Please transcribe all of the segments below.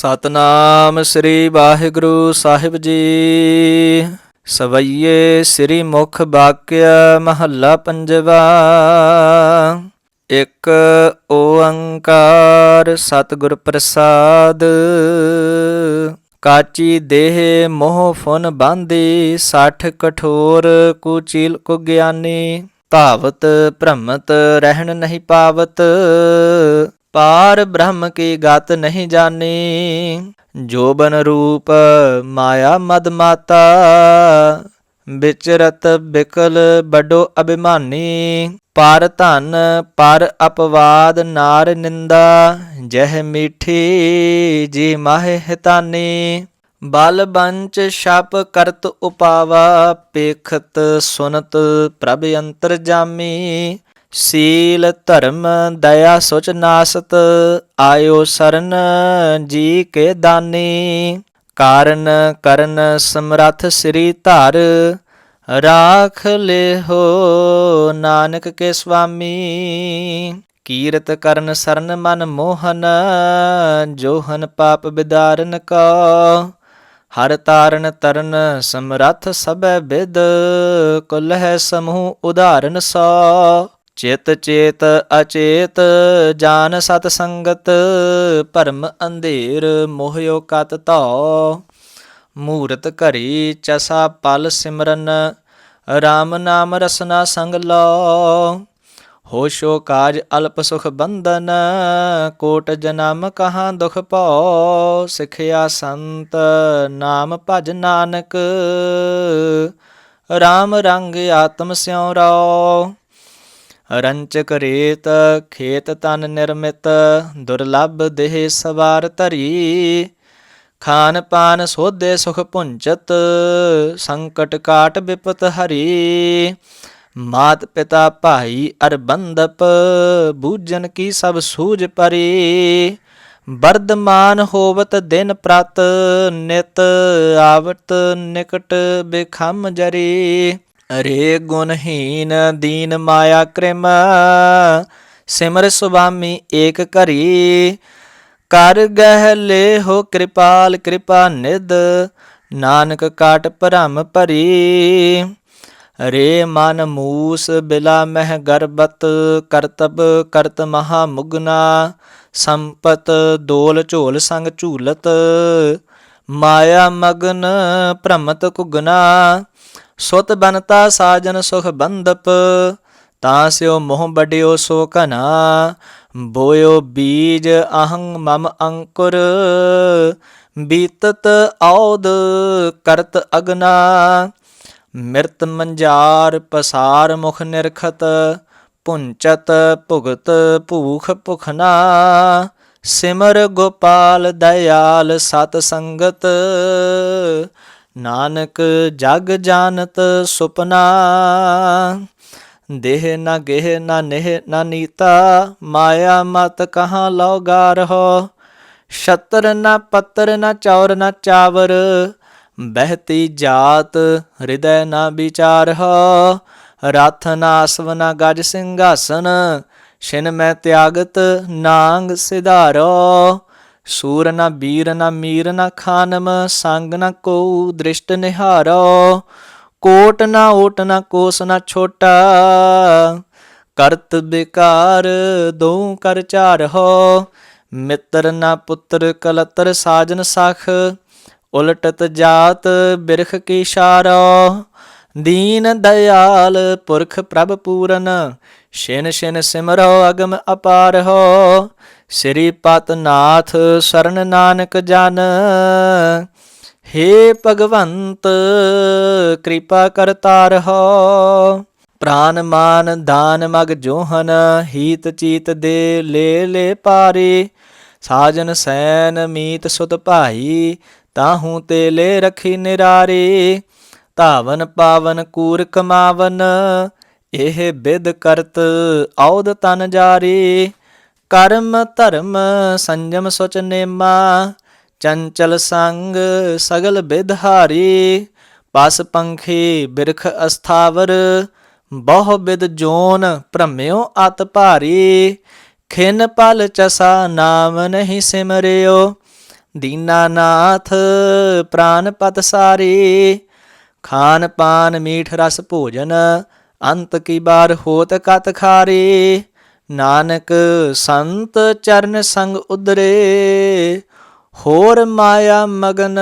ਸਤਨਾਮ ਸ੍ਰੀ ਵਾਹਿਗੁਰੂ ਸਾਹਿਬ ਜੀ। ਸਵਈਏ ਸ੍ਰੀ ਮੁਖ ਬਾਕਿਆ ਮਹੱਲਾ ਪੰਜਵਾ। ਇੱਕ ਓੰਕਾਰ ਸਤਿਗੁਰ ਪ੍ਰਸਾਦ। ਕਾਚੀ ਦੇਹ ਮੋਹ ਫੁਨ ਬਾਂਦੀ ਸੱਠ ਕਠੋਰ ਕੁਚੀਲ ਕੁ ਗਿਆਨੀ। ਭਾਵਤ ਭ੍ਰਮਤ ਰਹਿਣ ਨਹੀਂ ਪਾਵਤ। ਪਾਰ ਬ੍ਰਹਮ ਕੀ ਗਤ ਨਹੀਂ ਜਾਣੀ ਜੋਬਨ ਰੂਪ ਮਾਇਆ ਮਦ ਮਾਤਾ ਵਿਚਰਤ ਬਿਕਲ ਬਡੋ ਅਭਿਮਾਨੀ, ਪਰ ਧਨ ਪਰ ਅਪਵਾਦ ਨਾਰ ਨਿੰਦਾ, ਜਹ ਮੀਠੀ ਜੀ ਮਾਹਿ ਹਿਤਾਨੀ। ਬਲ ਬੰਚ ਛਪ ਕਰਤ ਉਪਾਵਾ ਪੇਖਤ ਸੁਨਤ ਪ੍ਰਭ ਅੰਤਰ ਜਾਮੀ ਸੀਲ ਧਰਮ ਦਇਆ ਸੁਚ ਨਾਸਤ, ਆਇਓ ਸਰਨ ਜੀ ਕੇ ਦਾਨੀ। ਕਾਰਨ ਕਰਨ ਸਮਰੱਥ ਸ੍ਰੀ ਧਰ, ਰਾਖ ਲਿਹੋ ਨਾਨਕ ਕੇ ਸੁਆਮੀ ਕੀਰਤ ਕਰਨ ਸਰਨ ਮਨ ਮੋਹਨ, ਜੋਹਨ ਪਾਪ ਬਿਦਾਰਨ ਕੋ। ਹਰ ਤਾਰਨ ਤਰਨ ਸਮਰੱਥ ਸਭੈ ਬਿਦ ਕੁਲ ਹੈ ਸਮੂਹ ਉਦਾਹਰਨ ਸੋ। ਚਿਤ ਚੇਤ ਅਚੇਤ, ਜਾਨ ਸਤ ਸੰਗਤ, ਭਰਮ ਅੰਧੇਰ, ਮੋਹਿਓ ਕਤ ਧੋ। ਮੂਰਤ ਘਰੀ ਚਸਾ ਪਲ ਸਿਮਰਨ RAM ਨਾਮ ਰਸਨਾ ਸੰਗ ਲੋ ਹੋਸ਼ੋ ਕਾਜ ਅਲਪ ਸੁਖ ਬੰਧਨ, ਕੋਟ ਜਨਮ ਕਹਾ ਦੁਖ ਭਉ। ਸਿਖਿਆ ਸੰਤ ਨਾਮ ਭਜ ਨਾਨਕ RAM ਰੰਗ ਆਤਮ ਸਿਉ ਰੋ ਰੰਚਕ ਰੇਤ ਖੇਤ ਤਨ ਨਿਰਮਿਤ, ਦੁਰਲਭ ਦੇਹ ਸਵਾਰ ਧਰੀ। ਖਾਨ ਪਾਨ ਸੋਧੇ ਸੁਖ ਪੁੰਚਤ ਸੰਕਟ ਕਾਟ ਵਿਪਤ ਹਰੀ। ਮਾਤ ਪਿਤਾ ਭਾਈ ਅਰ ਬੂਜਨ ਕੀ ਸਭ ਸੂਝ ਪਰੀ। ਵਰਦਮਾਨ ਹੋਵਤ ਦਿਨ ਪ੍ਰਤ, ਨਿਤ ਆਵਤ ਨਿਕਟ ਬਿਖਮ ਜਰੀ। ਰੇ ਗੁਣਹੀਨ ਦੀਨ ਮਾਇਆ ਕ੍ਰਿਮ, ਸਿਮਰ ਸੁਭਾਮੀ ਏਕ ਘਰੀ। ਕਰ ਗਹਿ ਲੇ ਹੋ ਕਿਰਪਾਲ, ਕਿਰਪਾ ਨਿਦ ਨਾਨਕ ਕਾਟ ਭਰਮ ਭਰੀ। ਰੇ ਮਨ ਮੂਸ ਬਿਲਾ ਮਹਿ ਗਰਬਤ, ਕਰਤਬ ਕਰਤ ਮਹਾ ਮੁਗਨਾ। ਸੰਪਤ ਦੋਲ ਝੋਲ ਸੰਗ ਝੂਲਤ, ਮਾਇਆ ਮਗਨ ਭ੍ਰਮਤ ਕੁਗਨਾ। ਸੁਤ ਬਨਤਾ ਸਾਜਨ ਸੁਖ ਬੰਦਪ ਤਾਂ ਸਿਓ ਮੋਹ ਬਡਿਓ ਸੋ ਕਨਾ ਬੋਇਓ ਬੀਜ ਅਹੰ ਮਮ ਅੰਕੁਰ, ਬੀਤਤ ਔਦ ਕਰਤ ਅਗਨਾ, ਮਿਰਤ ਮੰਜਾਰ ਪਸਾਰ ਮੁਖ ਨਿਰਖਤ, ਪੁੰਚਤ ਭੁਗਤ ਭੂਖ ਭੁਖਨਾ, ਸਿਮਰ ਗੋਪਾਲ ਦਇਆਲ ਸਤ ਸੰਗਤ ਨਾਨਕ ਜਗ ਜਾਣਤ ਸੁਪਨਾ, ਦੇਹ ਨਾ ਗੇਹ ਨਾ ਨੇਹ ਨਾ ਨੀਤਾ, ਮਾਇਆ ਮਤ ਕਹਾਂ ਲਉ ਰਹੋ ਛਤਰ ਨਾ ਪੱਤਰ ਨਾ ਚੌਰ ਨਾ ਚਾਵਰ, ਬਹਿਤੀ ਜਾਤ ਹਿਰਦੈ ਨਾ ਵਿਚਾਰ ਹੋ? ਰਥ ਨਾ ਅਸਵ ਨਾ ਗਜ ਸਿੰਘਾਸਨ, ਛਿਨ ਮੈਂ ਤਿਆਗਤ ਨਾਂਗ ਸਿਧਾਰੋ? ਸੂਰ ਨ ਬੀਰ ਨ ਮੀਰ ਨ ਖਾਨਮ, ਸੰਗ ਨ ਕੋ ਦ੍ਰਿਸ਼ਟ ਨਿਹਾਰੋ। ਕੋਟ ਨ ਓਟ ਨ ਕੋਸ ਨ ਛੋਟਾ, ਕਰਤ ਬਿਕਾਰ ਦੋ ਕਰ ਚਾਰ ਹੋ ਮਿੱਤਰ ਨਾ ਪੁੱਤਰ ਕਲਤਰ ਸਾਜਨ ਸਖ, ਉਲਟਤ ਜਾਤ ਬਿਰਖ ਕੀ ਸ਼ਾਰੋ ਦੀਨ ਦਇਆਲ ਪੁਰਖ ਪ੍ਰਭ ਪੂਰਨ ਸ਼ਿਨ ਸ਼ਿਨ ਸਿਮਰੋ ਅਗਮ ਅਪਾਰ ਹੋ ਸ੍ਰੀ ਪਤ ਨਾਥ ਸਰਨ ਨਾਨਕ ਜਨ। ਹੇ ਭਗਵੰਤ, ਕਿਰਪਾ ਕਰਤਾ ਹੋ। ਪ੍ਰਾਨ ਮਾਨ ਦਾਨ ਮਗ ਜੋਹਨ, ਹੀਤ ਚੀਤ ਦੇ ਲੈ ਲੈ ਪਾਰੇ। ਸਾਜਨ ਸੈਨ ਮੀਤ ਸੁਤ ਭਾਈ, ਤਾਹੂ ਤੇ ਲੈ ਰਖੀ ਨਿਰਾਰੇ। ਧਾਵਨ ਪਾਵਨ ਕੂਰ ਕਮਾਵਨ ਇਹ ਬਿਦ ਕਰਤ ਔਦ ਤਨ ਜਾਰੀ। ਕਰਮ ਧਰਮ ਸੰਜਮ ਸੁਚ ਨੇਮਾ, ਚੰਚਲ ਸੰਗ ਸਗਲ ਬਿਧਾਰੀ ਪਸ ਪੰਖੀ ਬਿਰਖ ਅਸਥਾਵਰ, ਬਹੁ ਬਿਦ ਜੋਨ ਭ੍ਰਮਿਓ ਅਤ ਭਾਰੀ, ਖਿਨ ਪਲ ਚਸਾ ਨਾਮ ਨਹੀਂ ਸਿਮਰਿਓ ਦੀਨਾਨਾਥ ਪ੍ਰਾਨ ਪਤ ਸਾਰੇ, ਖਾਨ ਪਾਨ ਮੀਠ ਰਸ ਭੋਜਨ, ਅੰਤ ਕੀ ਬਾਰ ਹੋਤ ਕਤ ਖਾਰੇ। ਨਾਨਕ ਸੰਤ ਚਰਨ ਸੰਗ ਉਦਰੇ ਹੋਰ ਮਾਇਆ ਮਗਨ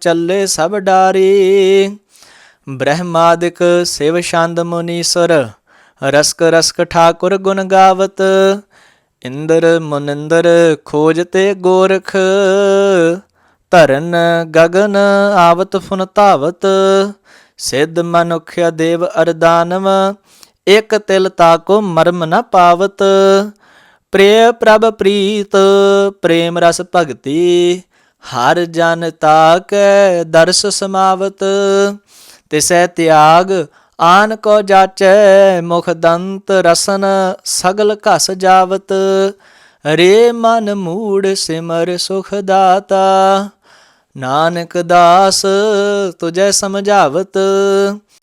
ਚੱਲੇ ਸਭ ਡਾਰੀ। ਬ੍ਰਹਮਾਦਿਕ ਸਿਵ ਛੰਦ ਮੁਨੀਸਰ, ਰਸਕ ਰਸਕ ਠਾਕੁਰ ਗੁਣ ਗਾਵਤ, ਇੰਦਰ ਮੁਨਿੰਦਰ ਖੋਜ ਤੇ ਗੋਰਖ, ਧਰਨ ਗਗਨ ਆਵਤ ਫੁਨ ਧਾਵਤ, ਸਿੱਧ ਮਨੁਖਿਆ ਦੇਵ ਅਰਦਾਨਵ ਇਕ ਤਿਲ ਤਾਕੋ ਮਰਮ ਨ ਪਾਵਤ। ਪ੍ਰੇ ਪ੍ਰਭ ਪ੍ਰੀਤ, ਪ੍ਰੇਮ ਰਸ ਭਗਤੀ, ਹਰ ਜਨ ਤਾਕੈ ਦਰਸ ਸਮਾਵਤ। ਤਿਸੈ ਤਿਆਗ, ਆਨ ਕੋ ਜਾਚੈ ਮੁਖ ਦੰਤ, ਰਸਨ ਸਗਲ ਘਸ ਜਾਵਤ। ਰੇ ਮਨ ਮੂੜ ਸਿਮਰ ਸੁਖ ਦਾਤਾ, ਨਾਨਕ ਦਾਸ ਤੁਝੈ ਸਮਝਾਵਤ।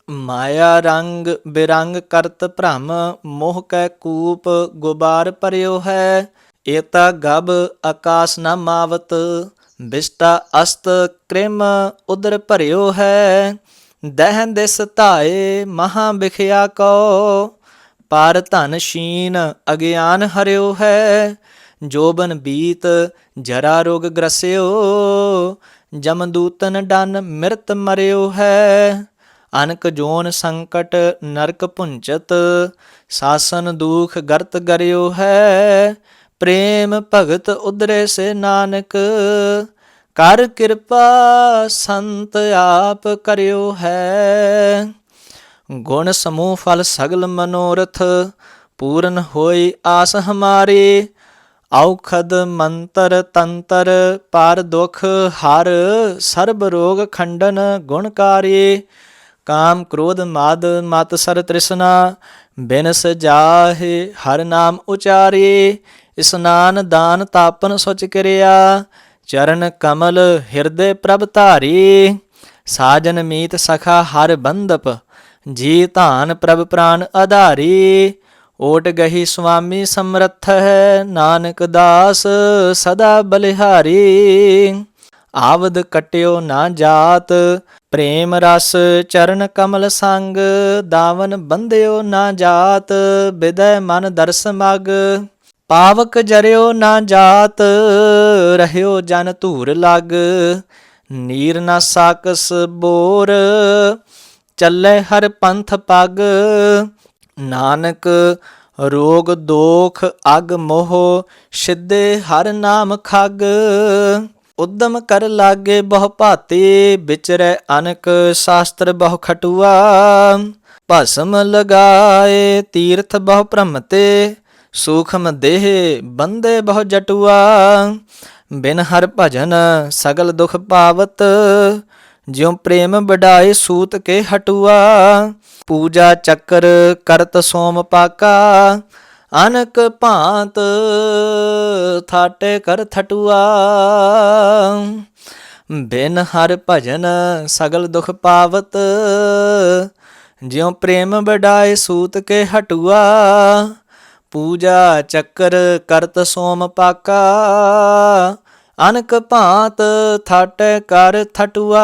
ਮਾਇਆ ਰੰਗ ਬਿਰੰਗ ਕਰਤ ਭ੍ਰਮ, ਮੋਹ ਕੈ ਕੂਪ ਗੁਬਾਰ ਭਰਿਓ ਹੈ। ਏਤਾ ਗਬ ਆਕਾਸ ਨ ਮਾਵਤ, ਬਿਸਟਾ ਅਸਤ ਕ੍ਰਿਮ ਉਦਰ ਭਰਿਓ ਹੈ। ਦਹਿ ਦਿਸ ਧਾਏ ਮਹਾ ਬਿਖਿਆ ਕੋ, ਪਰ ਧਨ ਸ਼ੀਨ ਅਗਿਆਨ ਹਰਿਓ ਹੈ। ਜੋਬਨ ਬੀਤ ਜਰਾ ਰੋਗ ਗ੍ਰਸਿਓ ਜਮਦੂਤਨ ਡਨ ਮਿਰਤ ਮਰਿਓ ਹੈ। ਅਨਕ ਜੋਨ ਸੰਕਟ ਨਰਕ ਪੁੰਚਤ ਸਾਸਨ ਦੁਖ ਗਰਤ ਗਰਿਓ ਹੈ, ਪ੍ਰੇਮ ਭਗਤ ਉਦਰੇ ਸੇ ਨਾਨਕ। ਕਰ ਕਿਰਪਾ ਸੰਤ ਆਪ ਕਰਿਓ ਹੈ। ਗੁਣ ਸਮੂਹ ਫਲ ਸਗਲ ਮਨੋਰਥ, ਪੂਰਨ ਹੋਈ ਆਸ ਹਮਾਰੀ। ਔਖਦ ਮੰਤਰ ਤੰਤਰ, ਪਾਰ ਦੁਖ ਹਰ ਸਰਬ ਰੋਗ ਖੰਡਨ ਗੁਣਕਾਰੀ ਕਾਮ ਕ੍ਰੋਧ ਮਾਦ ਮਤ ਸਰ ਤ੍ਰਿਸ਼ਨਾ, ਬਿਨ ਸਜਾਹੇ ਹਰ ਨਾਮ ਉਚਾਰੇ, ਇਸਨਾਨ ਦਾਨ ਤਾਪਨ ਸੁਚ ਕਿਰਿਆ, ਚਰਨ ਕਮਲ ਹਿਰਦੇ ਪ੍ਰਭ ਧਾਰੀ, ਸਾਜਨ ਮੀਤ ਸਖਾ ਹਰ ਬੰਦਪ ਜੀ ਧਾਨ ਪ੍ਰਭ ਪ੍ਰਾਨ ਆਧਾਰੀ ਓਟ ਗਹੀ ਸੁਆਮੀ ਸਮਰੱਥ ਹੈ ਨਾਨਕ ਦਾਸ ਸਦਾ ਬਲਿਹਾਰੀ। ਆਵਦ ਕਟਿਓ ਨਾ ਜਾਤ ਪ੍ਰੇਮ ਰਸ ਚਰਨ ਕਮਲ ਸੰਗ, ਦਾਵਨ ਬੰਧਿਓ ਨਾ ਜਾਤ ਬਿਦੈ ਮਨ ਦਰਸ ਮਗ। ਪਾਵਕ ਜਰਿਓ ਨਾ ਜਾਤ, ਰਹਿਓ ਜਨ ਧੂਰ ਲਗ। ਨੀਰ ਨਾ ਸਾਕਸ ਬੋਰ, ਚੱਲੇ ਹਰ ਪੰਥ ਪਗ। ਨਾਨਕ ਰੋਗ ਦੋਖ ਅਗ ਮੋਹ, ਸਿੱਧੇ ਹਰ ਨਾਮ ਖਗ। ਉਦਮ ਕਰ ਲਾਗੇ ਬਹੁ ਭਾਤੇ, ਵਿਚਰੈ ਅਨਕ ਸ਼ਾਸਤਰ ਬਹੁ ਖਟੂਆ। ਭਸਮ ਲਗਾਏ ਤੀਰਥ ਬਹੁ ਭ੍ਰਮਤੇ, ਸੂਖਮ ਦੇਹ ਬੰਦੇ ਬਹੁ ਜਟੂਆ। ਬਿਨ ਹਰ ਭਜਨ ਸਗਲ ਦੁਖ ਪਾਵਤ, ਜਿਉ ਪ੍ਰੇਮ ਬਡਾਏ ਸੂਤ ਕੇ ਹਟੂਆ। ਪੂਜਾ ਚੱਕਰ ਕਰਤ ਸੋਮ ਪਾਕਾ ਅਨਕ ਭਾਂਤ ਥਾਟੇ ਕਰ ਥਟੂਆ। ਬਿਨ ਹਰ ਭਜਨ ਸਗਲ ਦੁਖ ਪਾਵਤ, ਜਿਉ ਪ੍ਰੇਮ ਵਡਾਏ ਸੂਤ ਕੇ ਹਟੂਆ। ਪੂਜਾ ਚੱਕਰ ਕਰਤ ਸੋਮ ਪਾਕਾ, ਅਨਕ ਭਾਂਤ ਥਟ ਕਰ ਥਟੂਆ।